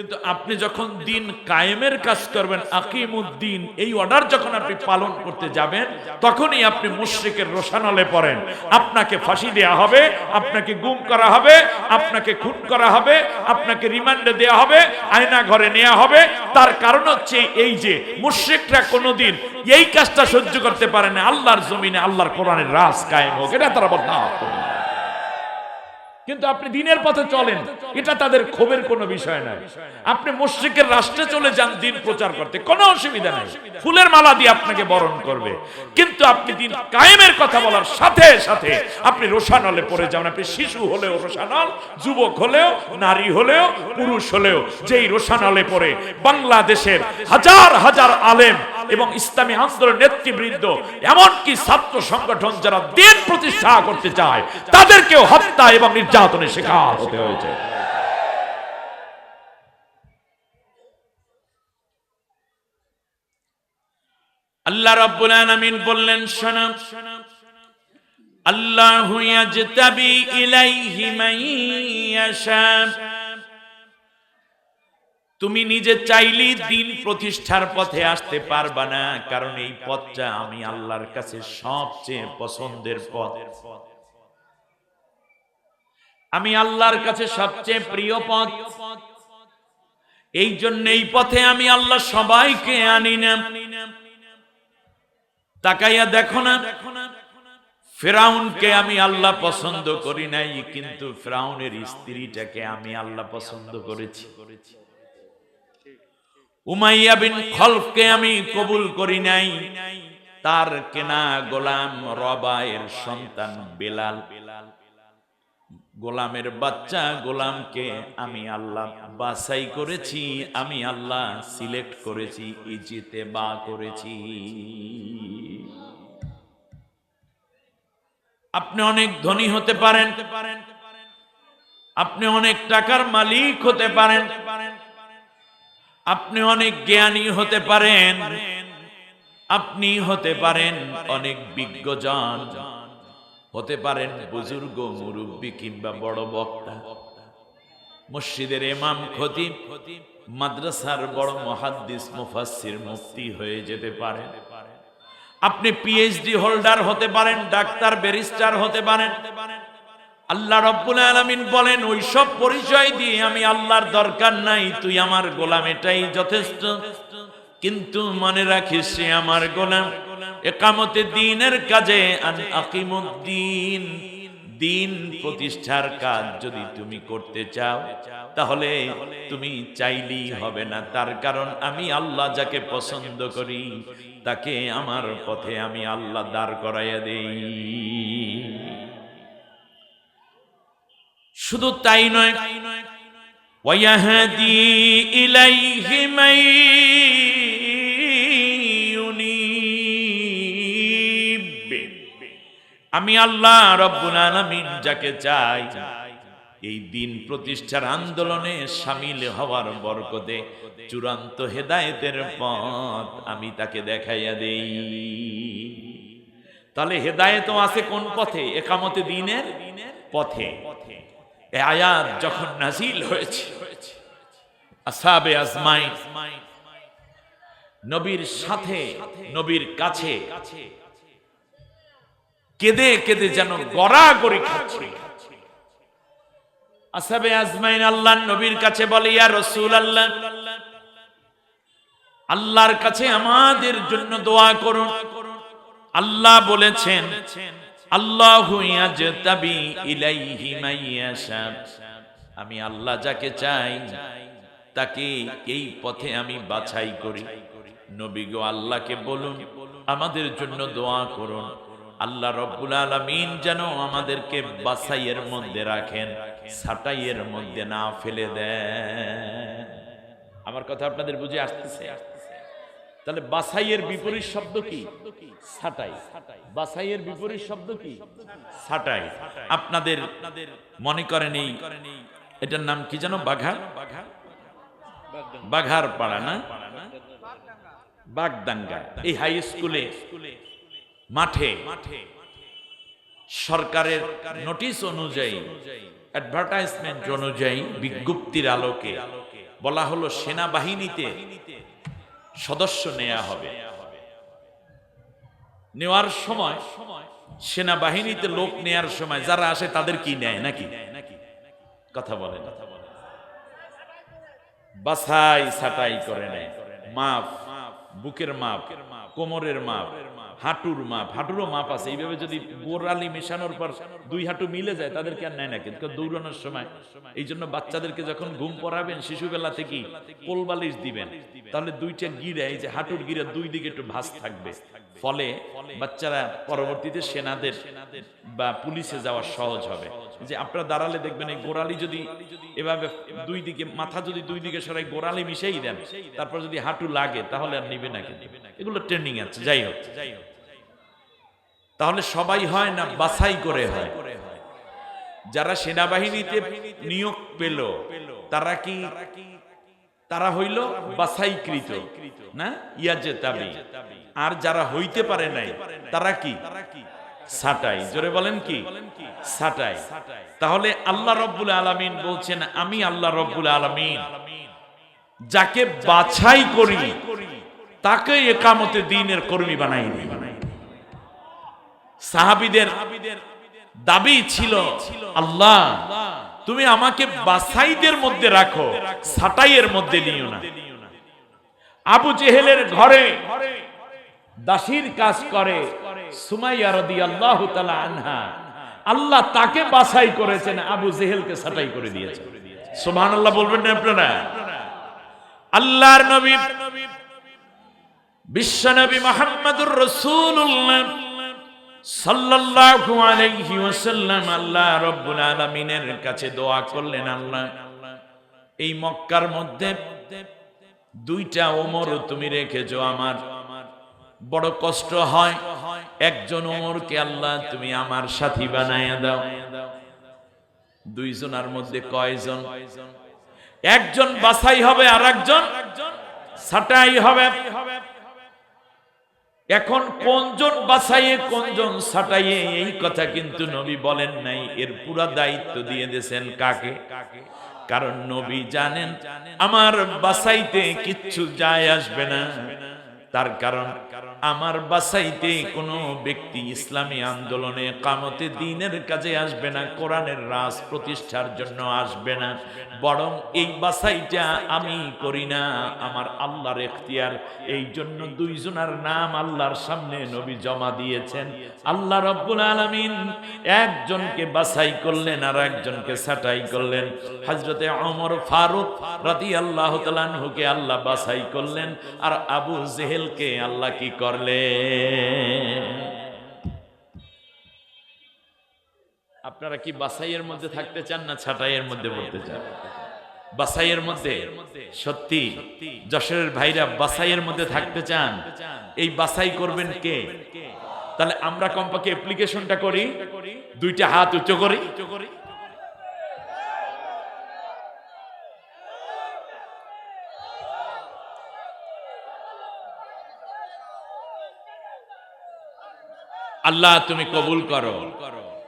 কিন্তু আপনি যখন দিন কায়েমের কাজ করবেন, আকিমুদ্দিন, এই অর্ডার যখন আপনি পালন করতে যাবেন, তখনই আপনি মুশ্রিকের রোশানলে পড়েন। আপনাকে ফাঁসি দেয়া হবে, আপনাকে গুম করা হবে, আপনাকে খুন করা হবে, আপনাকে রিমান্ডে দেয়া হবে, আয়না ঘরে নেওয়া হবে। তার কারণ হচ্ছে এই যে, মুশ্রিকরা কোনোদিন এই কাজটা সহ্য করতে পারে না। আল্লাহর জমিনে, আল্লাহর কোরআনের রাজ কায়েম হোক, এটা তারা করবে। কিন্তু আপনি দিনের পথে চলেন। এটা তাদের ক্ষোভের কোনো বিষয় নয়। আপনি মসজিদের রাষ্ট্রে চলে যান, দিন প্রচার করতে। কোনো অসুবিধা নেই। ফুলের মালা দিয়ে আপনাকে বরণ করবে। কিন্তু আপনি দিন কায়েমের কথা বলার সাথে সাথে আপনি রোশানলে পড়ে যান আপনি শিশু হলেও রোশানল, যুবক হলেও, নারী হলেও, পুরুষ হলেও, যেই রোশানলে পড়ে, বাংলাদেশের হাজার হাজার আলেম এবং ইসলামী আন্দোলন নেতৃবৃন্দ, এমনকি ছাত্র সংগঠন যারা দিন প্রতিষ্ঠা করতে চায়, তাদেরকেও হত্যা এবং নির্যাতনের শিকার হতে হয়েছে। আল্লাহ রাব্বুল আলামিন বললেন, শোনা। আল্লাহু ইয়াজতাবি ইলাইহি মান ইয়াশা। তুমি নিজে চাইলেই দিন প্রতিষ্ঠার পথে আসতে পারবা না, কারণ এই পথটা আমি আল্লাহর কাছে সবচেয়ে পছন্দের পথ। আমি আল্লাহর কাছে সবচেয়ে প্রিয় পথ। এই জন্য এই পথে আমি আল্লাহ সবাইকে আনি না। তাকাইয়া দেখো না, ফেরাউনকে আমি আল্লাহ পছন্দ করি নাই, কিন্তু ফেরাউনের স্ত্রীটাকে আমি আল্লাহ পছন্দ করেছি করেছি। উমাইয়া বিন খলফকে আমি কবুল করি নাই। তার কেনা গোলাম রবায়ের সন্তান বেলাল। গোলামের বাচ্চা গোলামকে আমি আল্লাহ বাছাই করেছি, আমি আল্লাহ সিলেক্ট করেছি ইজিতে বা করেছি। আপনি অনেক ধনী হতে পারেন, আপনি অনেক টাকার মালিক হতে পারেন আপনি অনেক জ্ঞানী হতে পারেন। আপনি হতে পারেন অনেক বিজ্ঞজন হতে পারেন বুজুর্গ, মুরব্বী কিংবা বড় বক্তা। মসজিদের ইমাম, খতিব, মাদ্রাসার বড় মহাদ্দিস, মুফাসসির মুফতি হয়ে যেতে পারেন। আপনি পিএইচডি হোল্ডার হতে পারেন, ডাক্তার ব্যারিস্টার হতে পারেন। আল্লাহ রব্বুল আলামিন বলেন, ওই সব পরিচয় দিয়ে আমি আল্লাহর দরকার নাই, তুই আমার গোলাম, এটাই যথেষ্ট। কিন্তু মনে রাখিস সে আমার গোলাম, একামতে দিনের কাজে আকিমুদ্দিন, দিন প্রতিষ্ঠার কাজ যদি তুমি করতে চাও, তাহলে তুমি চাইলেই হবে না। তার কারণ আমি আল্লাহ যাকে পছন্দ করি, তাকে আমার পথে আমি আল্লাহ দাঁড় করাইয়া দেই। শুধু তাই নয়। আমি আল্লাহ রব্বুল যাকে চাই, এই দিন প্রতিষ্ঠার আন্দোলনে সামিল হওয়ার বরকতে চূড়ান্ত হেদায়েতের পথ আমি তাকে দেখাইয়া দেই। তাহলে হেদায়েতও আছে কোন পথে? একামতে দিনের পথে। আয়াত যখন নাজিল হয়েছে, আসাবে নবীর সাথে, নবীর কাছে, কেঁদে কেঁদে যেন গড়াগড়ি খাচ্ছে। আসাবে আজমাইন আল্লাহ নবীর কাছে বলে, ইয়া রসুল আল্লাহ আল্লাহর কাছে আমাদের জন্য দোয়া করুন। আল্লাহ বলেছেন আমি আল্লাহ যাকে চাই, তাকে এই পথে আমি বাছাই করি। নবী গো, আল্লাহকে বলুন, আমাদের জন্য দোয়া করুন। আল্লাহ রব্বুল আলামিন যেন আমাদেরকে বাছাইয়ের মধ্যে রাখেন সাটাইয়ের মধ্যে না ফেলে দেন। আমার কথা আপনাদের বুঝে আসতেছে আসতেছে? তাহলে বাসাইয়ের বিপরীত শব্দ কি? ছাটাই। বাসাইয়ের বিপরীত শব্দ কি? ছাটাই। আপনাদের মনে করেন এই এটার নাম কি জানো বাঘা? বাঘার পাড়া না? বাগদাঙ্গা এই হাই স্কুলে মাঠে সরকারের নোটিশ অনুযায়ী অ্যাডভার্টাইজমেন্ট অনুযায়ী বিজ্ঞপ্তির আলোকে বলা হলো সেনাবাহিনীতে সদস্য নেওয়া হবে। নেওয়ার সময় সেনাবাহিনীতে লোক নেয়ার সময় যারা আসে তাদের কি নেয় নাকি? কথা বলে কথা বলে বাছাই ছাটাই করে নেয়। মাপ, বুকের মাপ, কোমরের মাপ হাঁটুর মাপ, হাঁটুরও মাপ আছে। এইভাবে যদি গোড়ালি মেশানোর পর দুই হাঁটু মিলে যায়, তাদেরকে আর নেয় না। কিন্তু দৌড়ানোর সময় এই জন্য বাচ্চাদেরকে যখন ঘুম পড়াবেন, শিশুবেলা থেকেই কোলবালিশ দিবেন। তাহলে দুইটা গিরে, এই যে হাঁটুর গিরে দুই দিকে একটু ভাঁজ থাকবে। ফলে বাচ্চারা পরবর্তীতে সেনাদের বা পুলিশে যাওয়া সহজ হবে। যে আপনারা দাঁড়ালে দেখবেন, এই গোড়ালি যদি এভাবে দুই দিকে, মাথা যদি দুই দিকে সরাই গোড়ালি মিশেই দেন, তারপর যদি হাঁটু লাগে, তাহলে আর নিবে না কিন্তু। এগুলো ট্রেন্ডিং আছে যাই হোক যাই হোক। তাহলে সবাই হয় না, বাছাই করে হয়। যারা সেনাবাহিনীতে নিয়োগ পেল, তারা কি, তারা হইল বাছাইকৃত, না? ইয়াজে তাবি আর যারা হইতে পারে নাই, তারা কি? সাটাই জোরে বলেন কি? সাটাই তাহলে আল্লাহ রব্বুল আলামিন বলছেন, আমি আল্লাহ রব্বুল আলামিন, যাকে বাছাই করি তাকে একামতে দিনের কর্মী বানাই দিই সাহাবিদের দাবি ছিল, আল্লাহ, তুমি আমাকে বাসাইদের মধ্যে রাখো সাটাইয়ের মধ্যে নিও না। আবু জেহেলের ঘরে দাসীর কাজ করে সুমাইয়া রাদিয়াল্লাহু তাআলা আনহা। আল্লাহ তাকে বাছাই করেছেন, আবু জেহেলকে সাটাই করে দিয়েছেন। সুবহানাল্লাহ বলবেন না আপনারা? আল্লাহর নবী বিশ্বনবী মুহাম্মদুর রাসূলুল্লাহ সাল্লাল্লাহু আলাইহি ওয়াসাল্লাম আল্লাহ আলামিনের কাছে দোয়া করলেন, আল্লাহ, এই মক্কার মধ্যে দুইটা ওমর তুমি রেখেছো আমার। বড় কষ্ট হয়, একজন ওমরকে আল্লাহ তুমি আমার সাথী বানায়া দাও। দুইজনের মধ্যে কয়জন? একজন বাছাই হবে আর একজন সাটাই হবে। এখন কোনজন বাছাইয়ে, কোনজন ছাটাইয়ে, এই কথা কিন্তু নবী বলেন নাই। এর পুরা দায়িত্ব দিয়ে দিয়েছেন কাকে? কারণ নবী জানেন, আমার বাসাইতে কিচ্ছু যায় আসবে না। তার কারণ আমার বাসাইতে কোনো ব্যক্তি ইসলামী আন্দোলনে কামতে দিনের কাজে আসবে না, কোরআনের রাজ প্রতিষ্ঠার জন্য আসবে না। বরং এই বাসাইটা আমি করি না, আমার আল্লাহর এখতিয়ার। এই জন্য দুইজনার নাম আল্লাহর সামনে নবী জমা দিয়েছেন। আল্লাহ রব্বুল আলামিন একজনকে বাছাই করলেন আর একজনকে ছাঁটাই করলেন। হজরতে অমর ফারুক রাদিয়াল্লাহু তাআলা আনহুকে আল্লাহ বাছাই করলেন। আর আবু জেহেলকে আল্লাহ কি করলেন আপনারা কি বাসাইয়ের মধ্যে থাকতে চান না ছাটাইয়ের মধ্যে পড়তে চান? বাসাইয়ের মধ্যে? সত্যি, যশোরের ভাইরা বাসাইয়ের মধ্যে থাকতে চান? এই বাসাই করবেন কে? তাহলে আমরা কমপক্ষে অ্যাপ্লিকেশনটা করি, দুইটা হাত উচ্চ করি। আল্লাহ তুমি কবুল করো।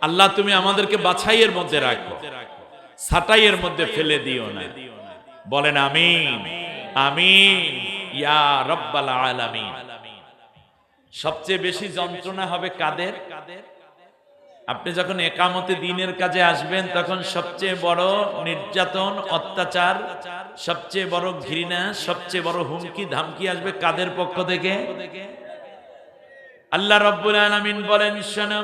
আল্লাহ তুমি আমাদেরকে বাছাইয়ের মধ্যে রাখো। ছাটাইয়ের মধ্যে ফেলে দিও না। বলেন আমিন। আমিন। ইয়া রব্বাল আলামিন। সবচেয়ে বেশি যন্ত্রণা হবে কাদের? আপনি যখন একামতে দিনের কাজে আসবেন, তখন সবচেয়ে বড় নির্যাতন, অত্যাচার, সবচেয়ে বড় ঘৃণা, সবচেয়ে বড় হুমকি, ধামকি আসবে কাদের পক্ষ থেকে? আল্লাহ রব্বুল আলামিন বলেন, শোনো।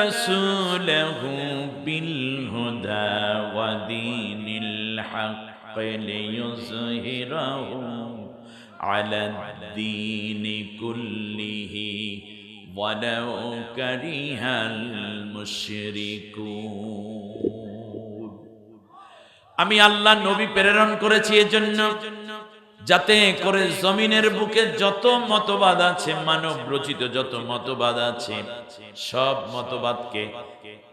রাসূলাহু বিল হুদা ওয়া দীনিল হক লিইয়ুযহিরাহু আলা দ্দীনি কুল্লিহি ওয়ালাউ কারিহাল মুশরিকুন। আমি আল্লাহ নবী প্রেরণ করেছি এজন্য যাতে করে জমিনের বুকে যত মতবাদ আছে, মানব রচিত যত মতবাদ আছে, সব মতবাদকে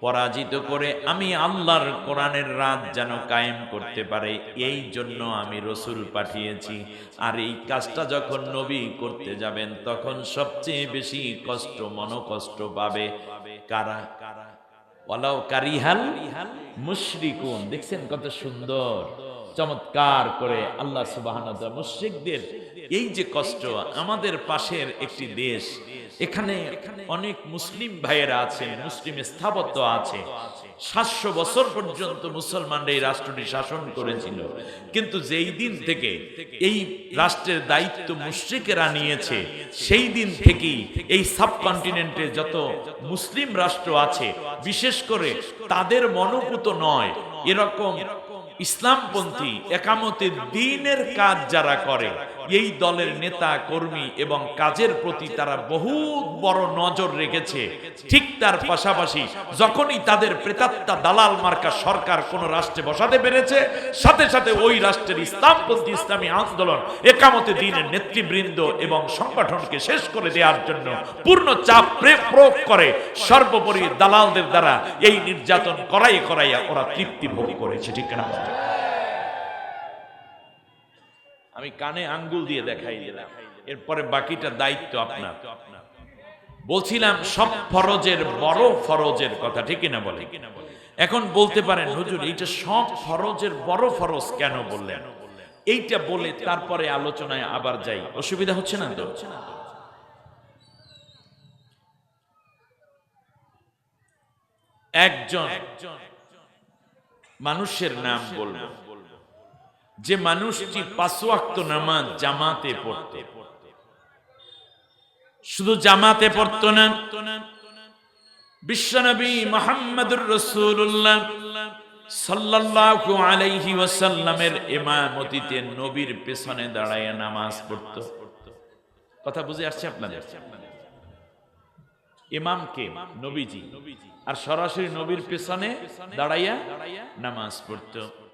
পরাজিত করে আমি আল্লাহর কোরআনের রাত যেন কায়েম করতে পারে, এই জন্য আমি রসুল পাঠিয়েছি। আর এই কাজটা যখন নবী করতে যাবেন, তখন সবচেয়ে বেশি কষ্ট, মনোকষ্ট পাবে কারা? কারা ওয়ালাউ কারিহাল মুশরিকুন। দেখছেন কত সুন্দর? চমৎকার করে আল্লাহ ওয়া এই যে কষ্ট, আমাদের পাশের একটি দেশ, এখানে অনেক মুসলিম ভাইয়েরা আছেন, মুসলিম স্থাপত্য আছে। সাতশো বছর পর্যন্ত মুসলমানরা এই রাষ্ট্রটি শাসন করেছিল। কিন্তু যেই দিন থেকে এই রাষ্ট্রের দায়িত্ব মুশ্রিকেরা নিয়েছে, সেই দিন থেকেই এই সাবকন্টিনেন্টে যত মুসলিম রাষ্ট্র আছে, বিশেষ করে তাদের মনোপুত নয়, এরকম ইসলামপন্থী একামতের দিনের কাজ যারা করে এই দলের নেতা, কর্মী এবং কাজের প্রতি তারা বহুত বড় নজর রেখেছে। ঠিক তার পাশাপাশি যখনই তাদের প্রেতাত্মা দালাল মার্কা সরকার কোন রাষ্ট্রে বসাতে পেরেছে, সাথে সাথে ওই রাষ্ট্রের ইসলামপন্থী ইসলামী আন্দোলন একামতে দিনের নেতৃবৃন্দ এবং সংগঠনকে শেষ করে দেওয়ার জন্য পূর্ণ চাপ প্রে- প্রয়োগ করে, সর্বোপরি দালালদের দ্বারা এই নির্যাতন করাই করাইয়া ওরা তৃপ্তি ভোগ করেছে, ঠিক না? আমি কানে আঙ্গুল দিয়ে দেখাই দিলাম। এরপরে বাকিটা দায়িত্ব আপনার। বলছিলাম সব ফরজের বড় ফরজের কথা ঠিক না বলে? এখন বলতে পারেন হুজুর এইটা সব ফরজের বড় ফরজ কেন বললেন? এইটা বলে তারপরে আলোচনায় আবার যাই। অসুবিধা হচ্ছে না তো? একজন মানুষের নাম বলব। যে মানুষটি পাঁচওয়াক্ত নামাজ জামাতে পড়তে। শুধু জামাতে পড়তো না, বিশ্বনবী মোহাম্মদুর রসুল্লাহ আলাইহি নবীর পেছনে দাঁড়ায় নামাজ পড়তো। কথা বুঝে আসছে আপনাদের? ইমাম কে? নবীজি। আর সরাসরি নবীর পেছনে দাঁড়াইয়া নামাজ পড়তো।